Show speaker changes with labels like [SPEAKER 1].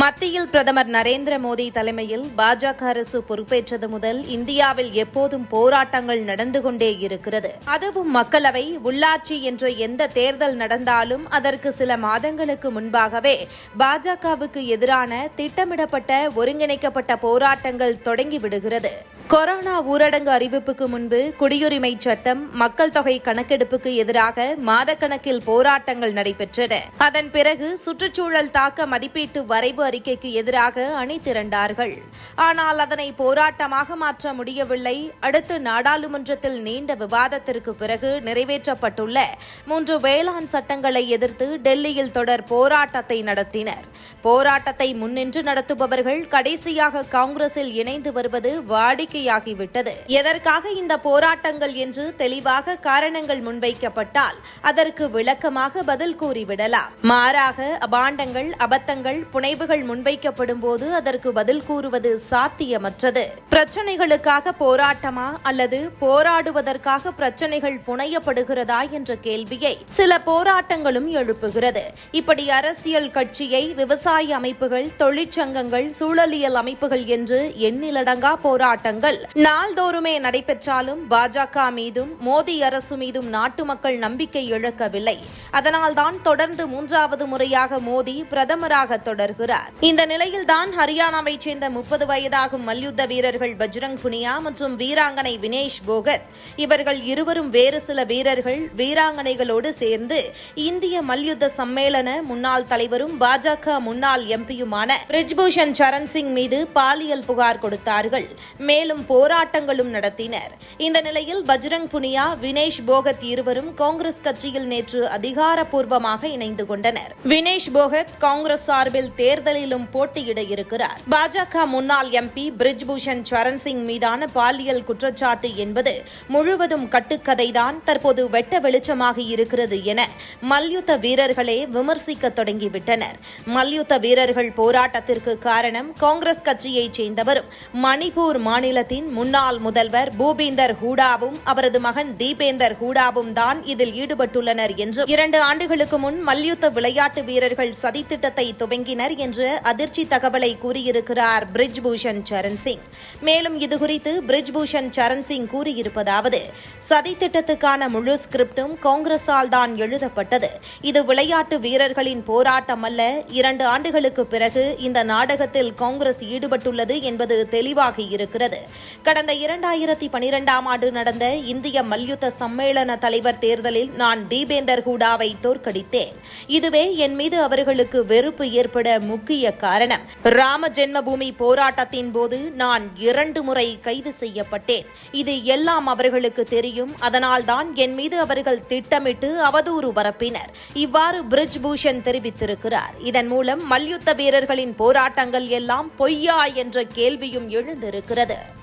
[SPEAKER 1] மத்தியில் பிரதமர் நரேந்திர மோடி தலைமையில் பாஜக அரசு பொறுப்பேற்றது முதல் இந்தியாவில் எப்போதும் போராட்டங்கள் நடந்து கொண்டே இருக்கிறது. அதுவும் மக்களவை உள்ளாட்சி என்ற எந்த தேர்தல் நடந்தாலும் அதற்கு சில மாதங்களுக்கு முன்பாகவே பாஜகவுக்கு எதிரான திட்டமிடப்பட்ட ஒருங்கிணைக்கப்பட்ட போராட்டங்கள் தொடங்கிவிடுகிறது கொரோனா ஊரடங்கு அறிவிப்புக்கு முன்பு குடியுரிமை சட்டம் மக்கள் தொகை கணக்கெடுப்புக்கு எதிராக மாதக்கணக்கில் போராட்டங்கள் நடைபெற்றன. அதன் பிறகு சுற்றுச்சூழல் தாக்க மதிப்பீட்டு வரைவு அறிக்கைக்கு எதிராக அணி திரண்டார்கள். ஆனால் அதனை போராட்டமாக மாற்ற முடியவில்லை. அடுத்து நாடாளுமன்றத்தில் நீண்ட விவாதத்திற்கு பிறகு நிறைவேற்றப்பட்டுள்ள மூன்று வேளாண் சட்டங்களை எதிர்த்து டெல்லியில் தொடர் போராட்டத்தை நடத்தினர். போராட்டத்தை முன்னின்று நடத்துபவர்கள் கடைசியாக காங்கிரஸில் இணைந்து வருவது வாடிக்கையாகிவிட்டது எதற்காக இந்த போராட்டங்கள் என்று தெளிவாக காரணங்கள் முன்வைக்கப்பட்டால் அதற்கு விளக்கமாக பதில் கூறிவிடலாம். மாறாக அபாண்டங்கள் அபத்தங்கள் புனைவுகள் முன்வைக்கப்படும் போது அதற்கு பதில் கூறுவது சாத்தியமற்றது. பிரச்சனைகளுக்காக போராட்டமா அல்லது போராடுவதற்காக பிரச்சனைகள் புனையப்படுகிறதா என்ற கேள்வியை சில போராட்டங்களும் எழுப்புகிறது. இப்படி அரசியல் கட்சியை விவசாய அமைப்புகள் தொழிற்சங்கங்கள் சூழலியல் அமைப்புகள் என்று எண்ணிலடங்கா போராட்டங்கள் நாள்தோறுமே நடைபெற்றாலும் பாஜக மீதும் மோடி அரசு மீதும் நாட்டு மக்கள் நம்பிக்கை இழக்கவில்லை. அதனால்தான் தொடர்ந்து மூன்றாவது முறையாக மோடி பிரதமராக தொடர்கிறார். இந்த நிலையில்தான் ஹரியானாவைச் சேர்ந்த முப்பது வயதாகும் மல்யுத்த வீரர்கள் பஜ்ரங் புனியா மற்றும் வீராங்கனை வினேஷ் போகத் இவர்கள் இருவரும் வேறு சில வீரர்கள் வீராங்கனைகளோடு சேர்ந்து இந்திய மல்யுத்த சம்மேளன முன்னாள் தலைவரும் பாஜக முன்னாள் எம்பியுமான பிரிஜ்பூஷன் சரண் சிங் மீது பாலியல் புகார் கொடுத்தார்கள். மேலும் போராட்டங்களும் நடத்தினர். இந்த நிலையில் பஜ்ரங் புனியா வினேஷ் போகத் இருவரும் காங்கிரஸ் கட்சியில் நேற்று அதிகாரப்பூர்வமாக இணைந்து கொண்டனர். வினேஷ் போகத் காங்கிரஸ் சார்பில் தேர்தலிலும் போட்டியிட இருக்கிறார். பாஜக முன்னாள் எம்பி பிரிஜ்பூஷன் சரண் சிங் மீதான பாலியல் குற்றச்சாட்டு என்பது முழுவதும் கட்டுக்கதைதான். தற்போது வெட்ட வெளிச்சமாக இருக்கிறது என மல்யுத்த வீரர்களே விமர்சிக்க தொடங்கிவிட்டனர். மல்யுத்த வீரர்கள் போராட்டத்திற்கு காரணம் காங்கிரஸ் கட்சியைச் சேர்ந்தவரும் மணிப்பூர் மாநில மாநிலத்தின் முன்னாள் முதல்வர் பூபீந்தர் ஹூடாவும் அவரது மகன் தீபேந்தர் ஹூடாவும் தான் இதில் ஈடுபட்டுள்ளனர் என்று இரண்டு ஆண்டுகளுக்கு முன் மல்யுத்த விளையாட்டு வீரர்கள் சதித்திட்டத்தை துவங்கினர் என்று அதிர்ச்சி தகவலை கூறியிருக்கிறார் பிரிஜ்பூஷன் சரண் சிங். மேலும் இதுகுறித்து பிரிஜ்பூஷன் சரண் சிங் கூறியிருப்பதாவது சதித்திட்டத்துக்கான முழு ஸ்கிரிப்டும் காங்கிரஸால் தான் எழுதப்பட்டது. இது விளையாட்டு வீரர்களின் போராட்டம் அல்ல. இரண்டு ஆண்டுகளுக்கு பிறகு இந்த நாடகத்தில் காங்கிரஸ் ஈடுபட்டுள்ளது என்பது தெளிவாக இருக்கிறது. கடந்த இரண்டாயிரத்தி பனிரெண்டாம் ஆண்டு நடந்த இந்திய மல்யுத்த சம்மேளன தலைவர் தேர்தலில் நான் தீபேந்தர் ஹூடாவை தோற்கடித்தேன். இதுவே என் மீது அவர்களுக்கு வெறுப்பு ஏற்பட முக்கிய காரணம். ராம ஜென்மபூமி போராட்டத்தின் போது நான் இரண்டு முறை கைது செய்யப்பட்டேன். இது எல்லாம் அவர்களுக்கு தெரியும். அதனால்தான் என் மீது அவர்கள் திட்டமிட்டு அவதூறு பரப்பினர். இவ்வாறு பிரிஜ் பூஷன் தெரிவித்திருக்கிறார். இதன் மூலம் மல்யுத்த வீரர்களின் போராட்டங்கள் எல்லாம் பொய்யா என்ற கேள்வியும் எழுந்திருக்கிறது.